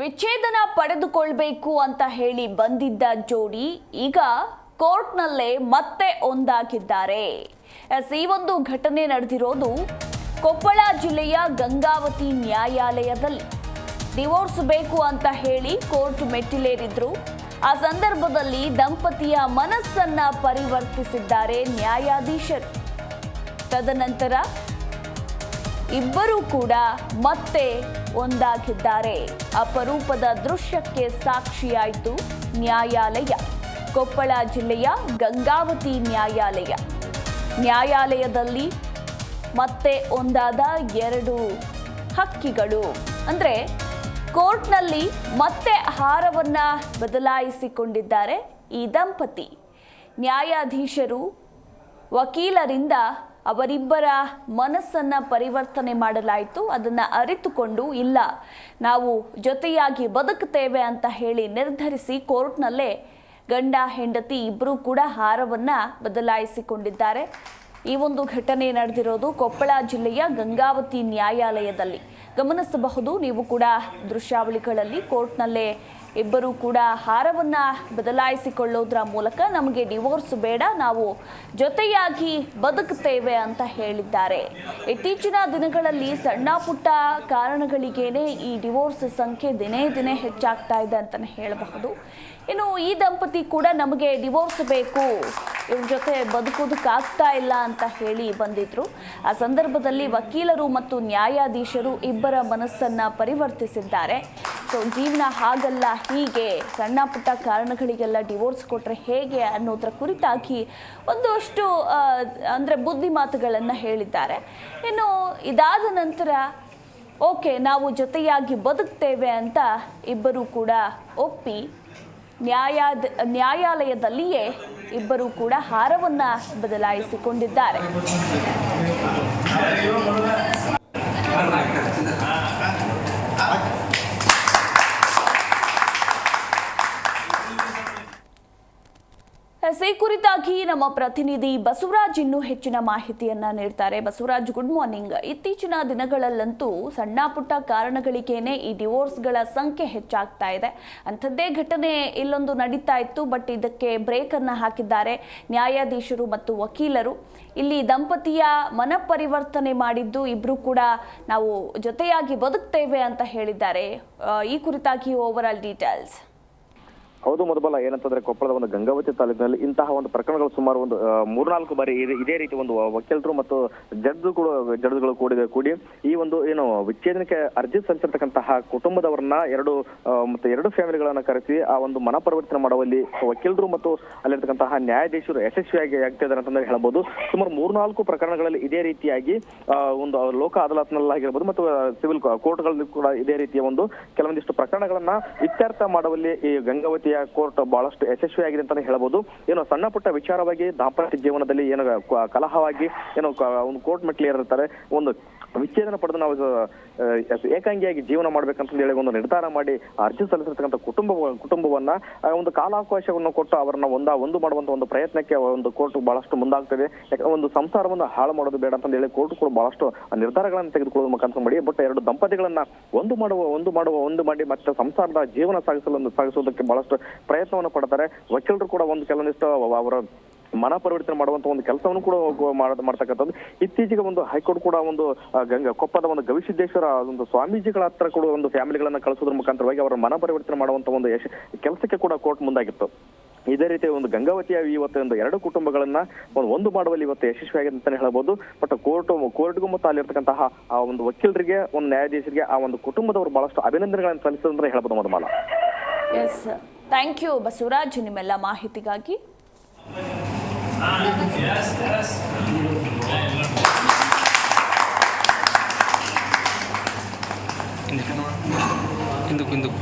ವಿಚ್ಛೇದನ ಪಡೆದುಕೊಳ್ಬೇಕು ಅಂತ ಹೇಳಿ ಬಂದಿದ್ದ ಜೋಡಿ ಈಗ ಕೋರ್ಟ್ನಲ್ಲೇ ಮತ್ತೆ ಒಂದಾಗಿದ್ದಾರೆ. ಎಸ್, ಈ ಒಂದು ಘಟನೆ ನಡೆದಿರೋದು ಕೊಪ್ಪಳ ಜಿಲ್ಲೆಯ ಗಂಗಾವತಿ ನ್ಯಾಯಾಲಯದಲ್ಲಿ. ಡಿವೋರ್ಸ್ ಬೇಕು ಅಂತ ಹೇಳಿ ಕೋರ್ಟ್ ಮೆಟ್ಟಿಲೇರಿದ್ರು. ಆ ಸಂದರ್ಭದಲ್ಲಿ ದಂಪತಿಯ ಮನಸ್ಸನ್ನ ಪರಿವರ್ತಿಸಿದ್ದಾರೆ ನ್ಯಾಯಾಧೀಶರು. ತದನಂತರ ಇಬ್ಬರೂ ಕೂಡ ಮತ್ತೆ ಒಂದಾಗಿದ್ದಾರೆ. ಅಪರೂಪದ ದೃಶ್ಯಕ್ಕೆ ಸಾಕ್ಷಿಯಾಯಿತು ನ್ಯಾಯಾಲಯ. ಕೊಪ್ಪಳ ಜಿಲ್ಲೆಯ ಗಂಗಾವತಿ ನ್ಯಾಯಾಲಯ. ನ್ಯಾಯಾಲಯದಲ್ಲಿ ಮತ್ತೆ ಒಂದಾದ ಎರಡು ಹಕ್ಕಿಗಳು. ಅಂದರೆ ಕೋರ್ಟ್ನಲ್ಲಿ ಮತ್ತೆ ಆಹಾರವನ್ನು ಬದಲಾಯಿಸಿಕೊಂಡಿದ್ದಾರೆ ಈ ದಂಪತಿ. ನ್ಯಾಯಾಧೀಶರು ವಕೀಲರಿಂದ ಅವರಿಬ್ಬರ ಮನಸ್ಸನ್ನ ಪರಿವರ್ತನೆ ಮಾಡಲಾಯಿತು, ಅದನ್ನ ಅರಿತುಕೊಂಡು, ಇಲ್ಲ, ನಾವು ಜೊತೆಯಾಗಿ ಬದುಕುತ್ತೇವೆ ಅಂತ ಹೇಳಿ ನಿರ್ಧರಿಸಿ ಕೋರ್ಟ್ನಲ್ಲೇ ಗಂಡ, ಹೆಂಡತಿ ಇಬ್ಬರೂ ಕೂಡ ಹಾರವನ್ನ ಬದಲಾಯಿಸಿಕೊಂಡಿದ್ದಾರೆ. ಈ ಒಂದು ಘಟನೆ ನಡೆದಿರೋದು ಕೊಪ್ಪಳ ಜಿಲ್ಲೆಯ ಗಂಗಾವತಿ ನ್ಯಾಯಾಲಯದಲ್ಲಿ. ಗಮನಿಸಬಹುದು, ನೀವು ಕೂಡ ದೃಶ್ಯಾವಳಿಗಳಲ್ಲಿ ಕೋರ್ಟ್ನಲ್ಲೇ ಇಬ್ಬರು ಕೂಡ ಹಾರವನ್ನ ಬದಲಾಯಿಸಿಕೊಳ್ಳೋದ್ರ ಮೂಲಕ ನಮಗೆ ಡಿವೋರ್ಸ್ ಬೇಡ, ನಾವು ಜೊತೆಯಾಗಿ ಬದುಕುತ್ತೇವೆ ಅಂತ ಹೇಳಿದ್ದಾರೆ. ಇತ್ತೀಚಿನ ದಿನಗಳಲ್ಲಿ ಸಣ್ಣ ಪುಟ್ಟ ಕಾರಣಗಳಿಗೇನೆ ಈ ಡಿವೋರ್ಸ್ ಸಂಖ್ಯೆ ದಿನೇ ದಿನೇ ಹೆಚ್ಚಾಗ್ತಾ ಇದೆ ಅಂತಲೇ ಹೇಳಬಹುದು. ಇನ್ನು ಈ ದಂಪತಿ ಕೂಡ ನಮಗೆ ಡಿವೋರ್ಸ್ ಬೇಕು, ಇವ್ರ ಜೊತೆ ಬದುಕೋದಕ್ಕಾಗ್ತಾ ಇಲ್ಲ ಅಂತ ಹೇಳಿ ಬಂದಿದ್ರು. ಆ ಸಂದರ್ಭದಲ್ಲಿ ವಕೀಲರು ಮತ್ತು ನ್ಯಾಯಾಧೀಶರು ಇಬ್ಬರ ಮನಸ್ಸನ್ನ ಪರಿವರ್ತಿಸಿದ್ದಾರೆ. ಸೊ ಜೀವನ ಹಾಗಲ್ಲ, ಹೀಗೆ ಸಣ್ಣ ಪುಟ್ಟ ಕಾರಣಗಳಿಗೆಲ್ಲ ಡಿವೋರ್ಸ್ ಕೊಟ್ಟರೆ ಹೇಗೆ ಅನ್ನೋದ್ರ ಕುರಿತಾಗಿ ಒಂದಷ್ಟು ಅಂದರೆ ಬುದ್ಧಿ ಮಾತುಗಳನ್ನು ಹೇಳಿದ್ದಾರೆ. ಇನ್ನು ಇದಾದ ನಂತರ, ಓಕೆ, ನಾವು ಜೊತೆಯಾಗಿ ಬದುಕ್ತೇವೆ ಅಂತ ಇಬ್ಬರೂ ಕೂಡ ಒಪ್ಪಿ, ನ್ಯಾಯಾದ, ನ್ಯಾಯಾಲಯದಲ್ಲಿಯೇ ಇಬ್ಬರೂ ಕೂಡ ಹಾರವನ್ನ ಬದಲಾಯಿಸಿಕೊಂಡಿದ್ದಾರೆ. ಈ ಕುರಿತಾಗಿ ನಮ್ಮ ಪ್ರತಿನಿಧಿ ಬಸವರಾಜ್ ಇನ್ನೂ ಹೆಚ್ಚಿನ ಮಾಹಿತಿಯನ್ನ ನೀಡ್ತಾರೆ. ಬಸವರಾಜ್ ಗುಡ್ ಮಾರ್ನಿಂಗ್ ಇತ್ತೀಚಿನ ದಿನಗಳಲ್ಲಂತೂ ಸಣ್ಣ ಪುಟ್ಟ ಕಾರಣಗಳಿಗೇನೆ ಈ ಡಿವೋರ್ಸ್ಗಳ ಸಂಖ್ಯೆ ಹೆಚ್ಚಾಗ್ತಾ ಇದೆ. ಅಂಥದ್ದೇ ಘಟನೆ ಇಲ್ಲೊಂದು ನಡೀತಾ ಇತ್ತು ಬಟ್ ಇದಕ್ಕೆ ಬ್ರೇಕ್ ಅನ್ನ ಹಾಕಿದ್ದಾರೆ ನ್ಯಾಯಾಧೀಶರು ಮತ್ತು ವಕೀಲರು. ಇಲ್ಲಿ ದಂಪತಿಯ ಮನ ಪರಿವರ್ತನೆ ಮಾಡಿದ್ದು ಇಬ್ರು ಕೂಡ ನಾವು ಜೊತೆಯಾಗಿ ಬದುಕ್ತೇವೆ ಅಂತ ಹೇಳಿದ್ದಾರೆ. ಈ ಕುರಿತಾಗಿ ಓವರ್ ಆಲ್ ಡೀಟೇಲ್ಸ್ ಹೌದು ಮೊದಲ ಏನಂತಂದ್ರೆ ಕೊಪ್ಪಳದ ಒಂದು ಗಂಗಾವತಿ ತಾಲೂಕಿನಲ್ಲಿ ಇಂತಹ ಒಂದು ಪ್ರಕರಣಗಳು ಸುಮಾರು ಒಂದು ಮೂರ್ನಾಲ್ಕು ಬಾರಿ ಇದೇ- ರೀತಿ ಒಂದು ವಕೀಲರು ಮತ್ತು ಜಡ್ಜ್ಗಳು ಜಡ್ಜ್ಗಳು ಕೂಡಿದೆ ಕೂಡಿ ಈ ಒಂದು ಏನು ವಿಚ್ಛೇದನಕ್ಕೆ ಅರ್ಜಿ ಸಲ್ಲಿಸಿರ್ತಕ್ಕಂತಹ ಕುಟುಂಬದವರನ್ನ ಎರಡು ಮತ್ತು ಎರಡು ಫ್ಯಾಮಿಲಿಗಳನ್ನ ಕರೆಸಿ ಆ ಒಂದು ಮನ ಪರಿವರ್ತನೆ ಮಾಡುವಲ್ಲಿ ವಕೀಲರು ಮತ್ತು ಅಲ್ಲಿರ್ತಕ್ಕಂತಹ ನ್ಯಾಯಾಧೀಶರು ಯಶಸ್ವಿಯಾಗಿ ಆಗ್ತಾ ಇದ್ದಾರೆ ಅಂತಂದ್ರೆ ಹೇಳ್ಬೋದು. ಸುಮಾರು ಮೂರ್ನಾಲ್ಕು ಪ್ರಕರಣಗಳಲ್ಲಿ ಇದೇ ರೀತಿಯಾಗಿ ಒಂದು ಲೋಕ ಅದಾಲತ್ನಲ್ಲಾಗಿರ್ಬೋದು ಮತ್ತು ಸಿವಿಲ್ ಕೋರ್ಟ್ಗಳಲ್ಲಿ ಕೂಡ ಇದೇ ರೀತಿಯ ಒಂದು ಕೆಲವೊಂದಿಷ್ಟು ಪ್ರಕರಣಗಳನ್ನ ಇತ್ಯರ್ಥ ಮಾಡುವಲ್ಲಿ ಈ ಗಂಗಾವತಿಯ ಕೋರ್ಟ್ ಬಹಳಷ್ಟು ಯಶಸ್ವಿಯಾಗಿದೆ ಅಂತಾನೆ ಹೇಳ್ಬೋದು. ಏನು ಸಣ್ಣ ಪುಟ್ಟ ವಿಚಾರವಾಗಿ ದಾಂಪತ್ಯ ಜೀವನದಲ್ಲಿ ಏನೋ ಕಲಹವಾಗಿ ಏನೋ ಒಂದು ಕೋರ್ಟ್ ಮೆಟ್ಲಿ ಇರ್ತಾರೆ ಒಂದು ವಿಚ್ಛೇದನ ಪಡೆದು ನಾವು ಏಕಾಂಗಿಯಾಗಿ ಜೀವನ ಮಾಡ್ಬೇಕಂತ ಹೇಳಿ ಒಂದು ನಿರ್ಧಾರ ಮಾಡಿ ಅರ್ಜಿ ಸಲ್ಲಿಸಿರ್ತಕ್ಕಂಥ ಕುಟುಂಬ, ಕುಟುಂಬವನ್ನ ಒಂದು ಕಾಲಾವಕಾಶವನ್ನು ಕೊಟ್ಟು ಅವರನ್ನ ಒಂದ ಒಂದು ಮಾಡುವಂತ ಒಂದು ಪ್ರಯತ್ನಕ್ಕೆ ಒಂದು ಕೋರ್ಟ್ ಬಹಳಷ್ಟು ಮುಂದಾಗ್ತದೆ. ಯಾಕಂದ್ರೆ ಒಂದು ಸಂಸಾರವನ್ನು ಹಾಳು ಮಾಡೋದು ಬೇಡ ಅಂತ ಹೇಳಿ ಕೋರ್ಟ್ ಕೂಡ ಬಹಳಷ್ಟು ನಿರ್ಧಾರಗಳನ್ನು ತೆಗೆದುಕೊಳ್ಳುವ ಮುಖಾಂತರ ಮಾಡಿ, ಬಟ್ ಎರಡು ದಂಪತಿಗಳನ್ನ ಒಂದು ಮಾಡುವ ಒಂದು ಮಾಡುವ, ಒಂದು ಮಾಡಿ ಮತ್ತೆ ಸಂಸಾರದ ಜೀವನ ಸಾಗಿಸಲು ಸಾಗಿಸುವುದಕ್ಕೆ ಬಹಳಷ್ಟು ಪ್ರಯತ್ನವನ್ನು ಪಡ್ತಾರೆ. ವಕೀಲರು ಕೂಡ ಒಂದು ಕೆಲವೊಂದಿಷ್ಟು ಅವರ ಮನ ಪರಿವರ್ತನೆ ಮಾಡುವಂತ ಒಂದು ಕೆಲಸವನ್ನು ಕೂಡ ಮಾಡತಕ್ಕಂಥದ್ದು ಮಾಡ- ಮಾಡ್ತಕ್ಕಂಥದ್ದು. ಇತ್ತೀಚೆಗೆ ಒಂದು ಹೈಕೋರ್ಟ್ ಕೂಡ ಒಂದು ಗಂಗಾ, ಕೊಪ್ಪದ ಒಂದು ಗವಿಸಿದ್ದೇಶ್ವರ ಒಂದು ಸ್ವಾಮೀಜಿಗಳ ಹತ್ರ ಕೂಡ ಒಂದು ಫ್ಯಾಮಿಲಿಗಳನ್ನ ಕಳಿಸೋದ್ರ ಮುಖಾಂತರವಾಗಿ ಅವರ ಮನ ಪರಿವರ್ತನೆ ಮಾಡುವಂತ ಒಂದು ಯಶ, ಕೆಲಸಕ್ಕೆ ಕೂಡ ಕೋರ್ಟ್ ಮುಂದಾಗಿತ್ತು. ಇದೇ ರೀತಿ ಒಂದು ಗಂಗಾವತಿಯ ಇವತ್ತು ಒಂದು ಎರಡು ಕುಟುಂಬಗಳನ್ನ ಒಂದು ಒಂದು ಮಾಡುವಲ್ಲಿ ಇವತ್ತು ಯಶಸ್ವಿಯಾಗಿದೆ ಅಂತಾನೆ ಹೇಳ್ಬೋದು. ಬಟ್ ಕೋರ್ಟ್, ಕೋರ್ಟ್ಗೂ ಮತ್ತು ಅಲ್ಲಿರ್ತಕ್ಕಂತಹ ಆ ಒಂದು ವಕೀಲರಿಗೆ, ಒಂದು ನ್ಯಾಯಾಧೀಶರಿಗೆ ಆ ಒಂದು ಕುಟುಂಬದವರು ಬಹಳಷ್ಟು ಅಭಿನಂದನೆಗಳನ್ನು ಸಲ್ಲಿಸಿದ್ರೆ ಹೇಳ್ಬೋದು ಮೊದಲ ಎಸ್ ಥ್ಯಾಂಕ್ ಯು ಬಸವರಾಜ್. ನಿಮ್ಮೆಲ್ಲ ಮಾಹಿತಿಗಾಗಿ. ಹಿಂದಕ್ಕೆ ಹಿಂದಕ್ಕೆ